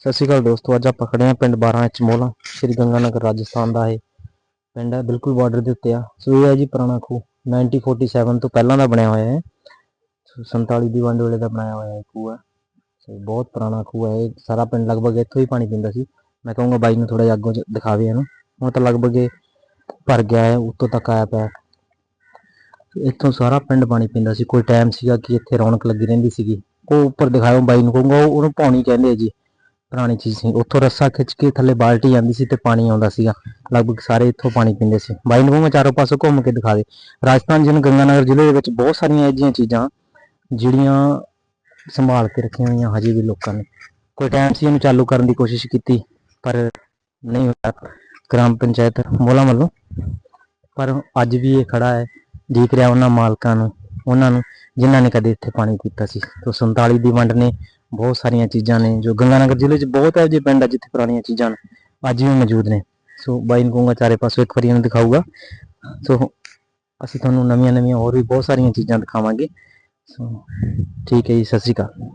ਸਤਿ ਸ਼੍ਰੀ ਅਕਾਲ ਦੋਸਤੋ, ਅੱਜ ਆਪਾਂ ਖੜੇ ਹਾਂ ਪਿੰਡ 12 ਐਚ ਮੋਲਾ ਸ਼੍ਰੀ ਗੰਗਾਨਗਰ ਰਾਜਸਥਾਨ ਦਾ ਇਹ ਪਿੰਡ ਹੈ, ਬਿਲਕੁਲ ਬਾਰਡਰ ਦੇ ਉੱਤੇ ਆ। ਸੋ ਇਹ ਹੈ ਜੀ ਪੁਰਾਣਾ ਖੂਹ 1947 ਤੋਂ ਪਹਿਲਾਂ ਦਾ ਬਣਿਆ ਹੋਇਆ ਹੈ ਸੋ 47 ਦੀ ਵੰਡ ਵੇਲੇ ਦਾ ਬਣਾਇਆ ਹੋਇਆ ਇਹ ਖੂਹ ਹੈ। ਸੋ ਬਹੁਤ ਪੁਰਾਣਾ ਖੂਹ ਹੈ, ਇਹ ਸਾਰਾ ਪਿੰਡ ਲਗਭਗ ਇੱਥੋਂ ਹੀ ਪਾਣੀ ਪੀਂਦਾ ਸੀ। ਮੈਂ ਕਹੂੰਗਾ ਬਾਈ ਨੂੰ ਥੋੜਾ ਜਿਹਾ ਅੱਗੋਂ ਦਿਖਾਵੇ ਇਹਨੂੰ। ਹੁਣ ਤਾਂ ਲਗਭਗ ਇਹ ਭਰ ਗਿਆ ਹੈ, ਉੱਤੋਂ ਤੱਕ ਆਇਆ ਪਿਆ। ਇੱਥੋਂ ਸਾਰਾ ਪਿੰਡ ਪਾਣੀ ਪੀਂਦਾ ਸੀ। ਕੋਈ ਟਾਈਮ ਸੀਗਾ ਕਿ ਇੱਥੇ ਰੌਣਕ ਲੱਗੀ ਰਹਿੰਦੀ ਸੀਗੀ। ਉਹ ਉੱਪਰ ਦਿਖਾਇਓ ਬਾਈ ਨੂੰ, ਕਹੂੰਗਾ ਉਹਨੂੰ ਪੌਣੀ ਕਹਿੰਦੇ ਆ ਜੀ। ਪੁਰਾਣੀ ਚੀਜ਼ ਸੀ। ਉੱਥੋਂ ਰੱਸਾ ਖਿੱਚ ਕੇ ਥੱਲੇ ਬਾਲਟੀ ਜਾਂਦੀ ਸੀ ਤੇ ਪਾਣੀ ਆਉਂਦਾ ਸੀਗਾ। ਲਗਭਗ ਸਾਰੇ ਇੱਥੋਂ ਪਾਣੀ ਪੀਂਦੇ ਸੀ। ਬਾਈ ਨੂੰ ਕਹੂੰਗਾ ਚਾਰੋਂ ਪਾਸੋਂ ਘੁੰਮ ਕੇ ਦਿਖਾ ਦੇ। ਰਾਜਸਥਾਨ ਜਿਹਨੂੰ ਗੰਗਾਨਗਰ ਜ਼ਿਲ੍ਹੇ ਦੇ ਵਿੱਚ ਬਹੁਤ ਸਾਰੀਆਂ ਅਜਿਹੀਆਂ ਚੀਜ਼ਾਂ ਜਿਹੜੀਆਂ ਸੰਭਾਲ ਕੇ ਰੱਖੀਆਂ ਹੋਈਆਂ ਹਜੇ ਵੀ ਲੋਕਾਂ ਨੇ। ਕੋਈ ਟਾਈਮ ਸੀ ਇਹਨੂੰ ਚਾਲੂ ਕਰਨ ਦੀ ਕੋਸ਼ਿਸ਼ ਕੀਤੀ, ਪਰ ਨਹੀਂ ਹੋਇਆ। ਗ੍ਰਾਮ ਪੰਚਾਇਤ ਮੋਲਾ ਵੱਲੋਂ। ਪਰ ਅੱਜ ਵੀ ਇਹ ਖੜਾ ਹੈ, ਦੇਖ ਰਿਹਾ ਉਹਨਾਂ ਮਾਲਕਾਂ ਨੂੰ, ਉਹਨਾਂ ਨੂੰ, ਜਿਨ੍ਹਾਂ ਨੇ ਕਦੇ ਇੱਥੇ ਪਾਣੀ ਪੀਤਾ ਸੀ। ਤੋਂ 47 ਦੀ ਵੰਡ ਨੇ ਬਹੁਤ ਸਾਰੀਆਂ ਚੀਜ਼ਾਂ ਨੇ, ਜੋ ਗੰਗਾਨਗਰ ਜ਼ਿਲ੍ਹੇ 'ਚ ਬਹੁਤ ਹੈ ਜੇ ਪਿੰਡ ਆ ਜਿੱਥੇ ਪੁਰਾਣੀਆਂ ਚੀਜ਼ਾਂ ਅੱਜ ਵੀ ਮੌਜੂਦ ਨੇ। ਸੋ ਬਾਈ ਨੂੰ ਕਹੂੰਗਾ ਚਾਰੇ ਪਾਸੋਂ ਇੱਕ ਵਾਰੀ ਇਹਨੂੰ ਦਿਖਾਊਗਾ। ਸੋ ਅਸੀਂ ਤੁਹਾਨੂੰ ਨਵੀਆਂ ਨਵੀਆਂ ਹੋਰ ਵੀ ਬਹੁਤ ਸਾਰੀਆਂ ਚੀਜ਼ਾਂ ਦਿਖਾਵਾਂਗੇ। ਸੋ ਠੀਕ ਹੈ ਜੀ, ਸਤਿ ਸ਼੍ਰੀ ਅਕਾਲ।